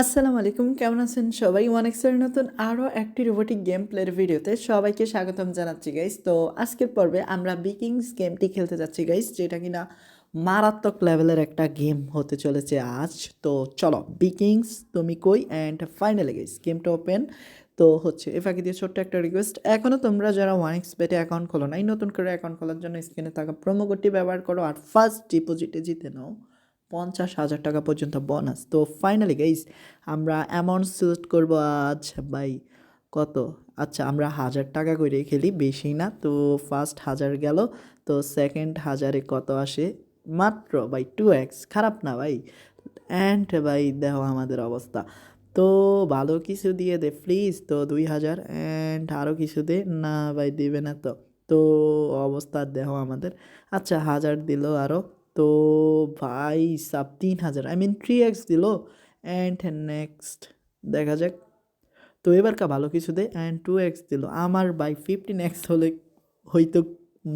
আসসালামু আলাইকুম, কেমন আছেন সবাই? ওয়ান এক্সের নতুন আরও একটি রোবোটিক গেম প্লের ভিডিওতে সবাইকে স্বাগতম জানাচ্ছি গাইস তো আজকের পর্বে আমরা বিকিংস গেমটি খেলতে যাচ্ছি গাইস যেটা কিনা মারাত্মক লেভেলের একটা গেম হতে চলেছে আজ। তো চলো বিকিংস তুমি কই? অ্যান্ড ফাইনালি গাইস গেমটা ওপেন তো হচ্ছে, এ ফাঁকি দিয়ে ছোট্ট একটা রিকোয়েস্ট এখনও তোমরা যারা ওয়ান এক্স বেটে অ্যাকাউন্ট খোলো নাই, নতুন করে অ্যাকাউন্ট খোলার জন্য স্ক্রিনে থাকা প্রোমো কোডটি ব্যবহার করো আর ফার্স্ট ডিপোজিটে জিতে নাও। পঞ্চাশ হাজার টাকা পর্যন্ত বোনাস তো ফাইনালি গাইস আমরা অ্যামাউন্ট সিলেক্ট করব আজ, ভাই, কত? আচ্ছা আমরা হাজার টাকা করে খেলি, বেশি না। তো ফার্স্ট হাজার গেল, তো সেকেন্ড হাজারে কত আসে? মাত্র, ভাই টু এক্স খারাপ না, ভাই। অ্যান্ড ভাই, দেখো আমাদের অবস্থা। তো ভালো কিছু দিয়ে দে প্লিজ তো দুই হাজার। অ্যান্ড আরও কিছু দে, না, ভাই, দিবে না তো। তো অবস্থা দেখো আমাদের। আচ্ছা হাজার দিল আরও তো ভাই সাব তিন হাজার আই মিন থ্রি এক্স দিল অ্যান্ড নেক্সট দেখা যাক। তো এবার কা ভালো কিছু দে অ্যান্ড টু এক্স দিল। আমার বাই ফিফটিন এক্স হলে হয়তো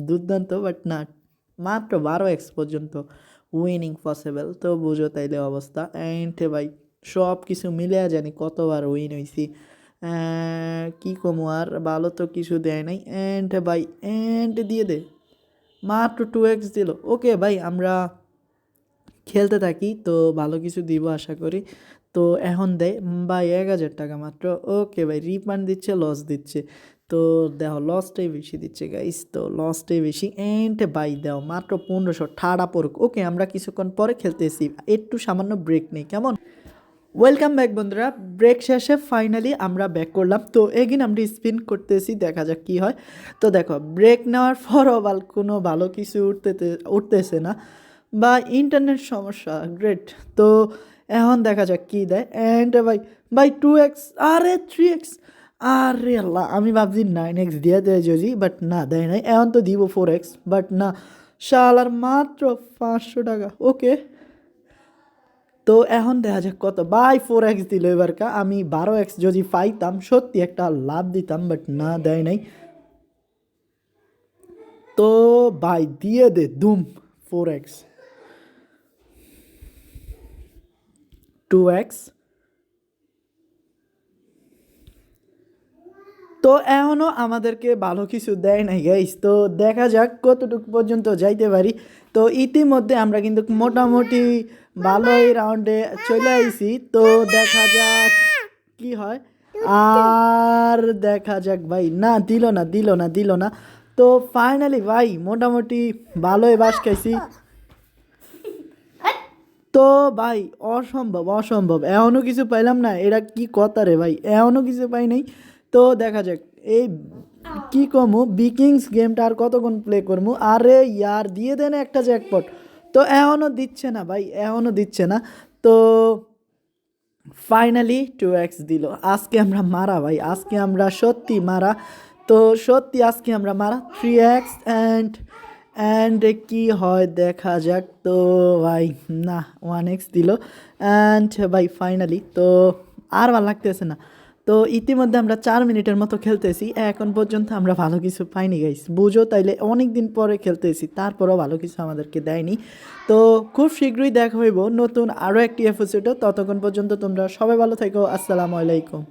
দুর্দান্ত বাট না, মাত্র বারো এক্স পর্যন্ত উইনিং পসিবল তো বুঝো তাইলে অবস্থা। অ্যান্ড ভাই, সব কিছু মিলে জানি কতবার উইন হয়েছি কী কমু আর? ভালো তো কিছু দেয় নাই। অ্যান্ড ভাই অ্যান্ড দিয়ে দে। মাত্র টু এক্স দিল। ওকে ভাই, আমরা খেলতে থাকি, তো ভালো কিছু দিব আশা করি। তো এখন দেয় ভাই, এক হাজার টাকা মাত্র। ওকে ভাই রিফান্ড দিচ্ছে লস দিচ্ছে। তো দেখো লসটাই বেশি দিচ্ছে গাইস তো লসটাই বেশি। এন্ড বাই দাও মাত্র পনেরোশো, ঠাড়া পড়ুক। ওকে আমরা কিছুক্ষণ পরে খেলতেছি। একটু সামান্য ব্রেক নেই, কেমন? ওয়েলকাম ব্যাক বন্ধুরা। ব্রেক শেষে ফাইনালি আমরা ব্যাক করলাম। তো এগিন আমরা স্পিন করতেছি, দেখা যাক কি হয়। তো দেখো ব্রেক নেওয়ার পরও বাল কোনো ভালো কিছু উঠতে উঠতেছে না। বা ইন্টারনেট সমস্যা গ্রেট তো এখন দেখা যাক কী দেয়। অ্যান্ড ভাই ভাই টু এক্স আরে থ্রি এক্স আরে আল্লাহ, আমি ভাবছি নাইন এক্স দিয়ে দেয় যদি বাট না, দেয় নাই। এখন তো দিব ফোর এক্স বাট না। শাল আর মাত্র পাঁচশো টাকা। ওকে তো এখন দেখা যাক কত, বাই ফোর এক্স দিল এবারকা আমি বারো এক্স যদি পাইতাম, সত্যি একটা লাভ দিতাম বাট না, দেয় নাই। তো বাই, দিয়ে দে, দুম, ফোর এক্স। Two x. তো এখনও আমাদেরকে ভালো কিছু দেয় নাই গাইস তো দেখা যাক কতটুকু পর্যন্ত যাইতে পারি। তো ইতিমধ্যে আমরা কিন্তু মোটামুটি ভালোই রাউন্ডে চলে আইছি। তো দেখা যাক কি হয়। আর দেখা যাক ভাই, না, দিল না দিল না দিল না। তো ফাইনালি ভাই, মোটামুটি ভালোই বাস খাইছি। তো ভাই, অসম্ভব অসম্ভব। এখনও কিছু পাইলাম না, এরা কি কথা রে ভাই? এখনও কিছু পাই নাই। তো দেখা যাক, এই কি কমু? বিকিংস গেমটা আর কতক্ষণ প্লে করব আরে ইয়ার, দিয়ে দেন একটা জ্যাকপট তো এখনও দিচ্ছে না ভাই এখনও দিচ্ছে না। তো ফাইনালি টু এক্স দিল। আজকে আমরা মারা ভাই, আজকে আমরা সত্যি মারা। তো সত্যি আজকে আমরা মারা থ্রি এক্স অ্যান্ড অ্যান্ড কি হয় দেখা যাক। তো ভাই, না ওয়ান এক্স দিল। অ্যান্ড ভাই ফাইনালি তো আর ভালো লাগতেছে না। তো ইতিমধ্যে আমরা চার মিনিটের মতো খেলতেছি, এখন পর্যন্ত আমরা ভালো কিছু পাইনি গাইস বুঝো তাইলে অনেক দিন পরে খেলতেছি, তারপরও ভালো কিছু আমাদেরকে দেয়নি। তো খুব শীঘ্রই দেখা হইব নতুন আরও একটি এপিসোডও ততক্ষণ পর্যন্ত তোমরা সবাই ভালো থেকো। আসসালামু আলাইকুম।